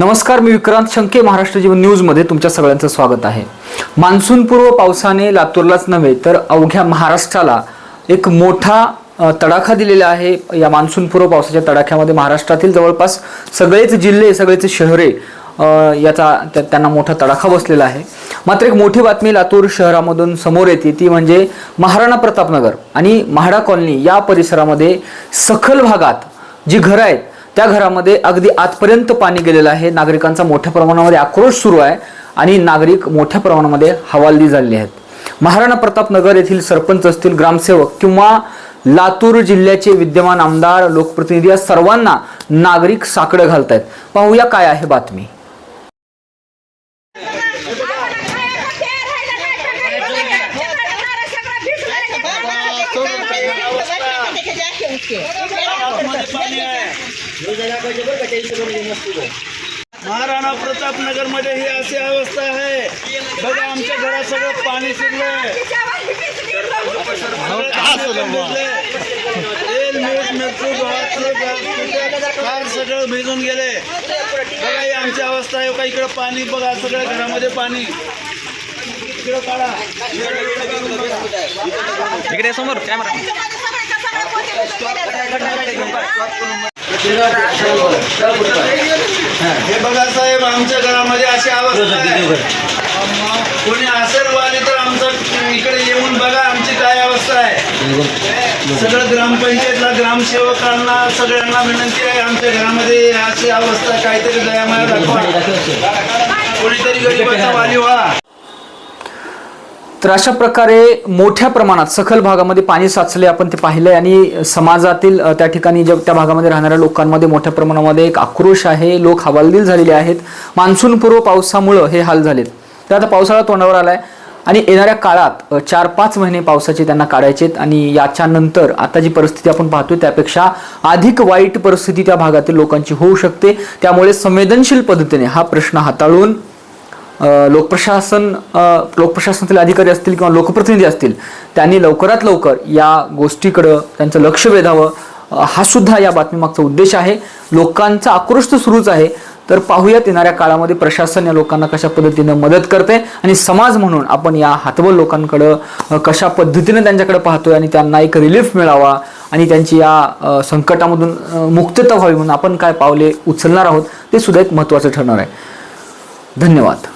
नमस्कार मी विक्रांत शंके महाराष्ट्र जीवन न्यूजमध्ये तुमच्या सगळ्यांचं स्वागत आहे. मान्सूनपूर्व पावसाने लातूरलाच नव्हे तर अवघ्या महाराष्ट्राला एक मोठा तडाखा दिलेला आहे. या मान्सूनपूर्व पावसाच्या तडाख्यामध्ये महाराष्ट्रातील जवळपास सगळेच जिल्हे सगळेच शहरे याचा त्या- त्यांना मोठा तडाखा बसलेला आहे. मात्र एक मोठी बातमी लातूर शहरामधून समोर येते ती म्हणजे महाराणा प्रतापनगर आणि म्हाडा कॉलनी या परिसरामध्ये सखल भागात जी घरं आहेत त्या घरामध्ये अगदी आतपर्यंत पाणी गेलेलं आहे. नागरिकांचा मोठ्या प्रमाणामध्ये आक्रोश सुरू आहे आणि नागरिक मोठ्या प्रमाणामध्ये हवालदी झालेले आहेत. महाराणा प्रतापनगर येथील सरपंच असतील ग्रामसेवक किंवा लातूर जिल्ह्याचे विद्यमान आमदार लोकप्रतिनिधी या सर्वांना नागरिक साकडं घालतायत. पाहूया काय आहे बातमी. महाराणा प्रतापनगरमध्ये ही अशी अवस्था आहे. बघा आमच्या घरात सगळं पाणी शिरलंय. तेल मीठ मिरची फार सगळं भिजून गेले. बघा ही आमची अवस्था आहे. का इकडं पाणी बघा सगळं घरामध्ये पाणी. इकडं काढा. इकडे समोर कॅमेरा हे बघा साहेब आमच्या घरामध्ये अशी अवस्था आहे. कोणी असेल वाली तर आमचं इकडे येऊन बघा आमची काय अवस्था आहे. सगळं ग्रामपंचायतला ग्रामसेवकांना सगळ्यांना विनंती आहे आमच्या घरामध्ये अशी अवस्था काहीतरी दयामाया दाखवा. कोणीतरी गरीबाचा वाली व्हा. तर अशा प्रकारे मोठ्या प्रमाणात सखल भागामध्ये पाणी साचले आपण ते पाहिलंय आणि समाजातील त्या ठिकाणी ज्या त्या भागामध्ये राहणाऱ्या लोकांमध्ये मोठ्या प्रमाणामध्ये एक आक्रोश आहे लोक हवालदिल झालेले आहेत. मान्सूनपूर्व पावसामुळं हे हाल झालेत. तर आता पावसाळा तोंडावर आलाय आणि येणाऱ्या काळात चार पाच महिने पावसाचे त्यांना काढायचे आहेत आणि याच्या नंतर आता जी परिस्थिती आपण पाहतोय त्यापेक्षा अधिक वाईट परिस्थिती त्या भागातील लोकांची होऊ शकते. त्यामुळे संवेदनशील पद्धतीने हा प्रश्न हाताळून लोकप्रशासन लोकप्रशासनातील अधिकारी असतील किंवा लोकप्रतिनिधी असतील त्यांनी लवकरात लवकर या गोष्टीकडं त्यांचं लक्ष वेधावं. हा सुद्धा या बातमीमागचा उद्देश आहे. लोकांचा आक्रोश तर सुरूच आहे. तर पाहूयात येणाऱ्या काळामध्ये प्रशासन या लोकांना कशा पद्धतीनं मदत करते आणि समाज म्हणून आपण या हातबल लोकांकडं कशा पद्धतीनं त्यांच्याकडे पाहतोय आणि त्यांना एक रिलीफ मिळावा आणि त्यांची या संकटामधून मुक्तता व्हावी म्हणून आपण काय पावले उचलणार आहोत ते सुद्धा एक महत्त्वाचं ठरणार आहे. धन्यवाद.